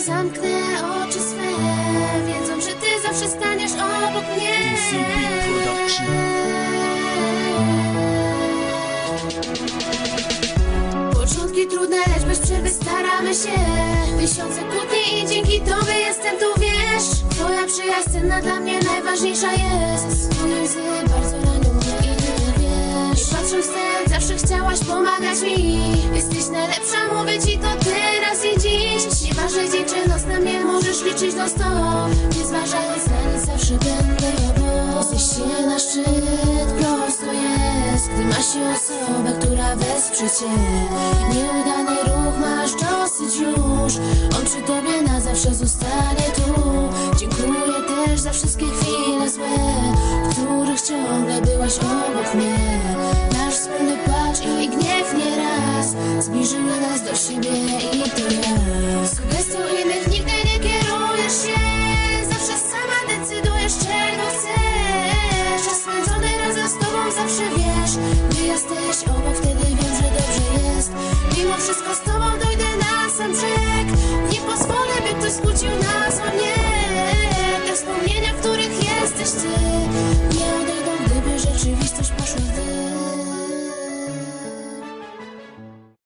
zamknę oczy swe. Wiedzą, że ty zawsze staniesz obok mnie. Początki trudne, lecz bez przerwy staramy się. Tysiące kłótni i dzięki tobie jestem tu, wiesz. Twoja przyjaźń cenna dla mnie najważniejsza jest. Twoje łzy bardzo ranią mnie i ty wiesz. I patrząc wstecz zawsze chciałaś pomagać mi. Jesteś Nieważne dzień czy noc, na mnie możesz liczyć do stop Nie zważając na nic, zawsze będę obok Zejście na szczyt prosto jest. Gdy ma się osobę, która wesprze cię. Nieudany ruch masz dosyć już. On przy tobie na zawsze zostanie tu. Dziękuję też za wszystkie chwile złe W których ciągle byłaś obok mnie. Nasz wspólny płacz i gniew nieraz Zbliżyły nas do siebie i to ja zawsze wiesz jesteś obok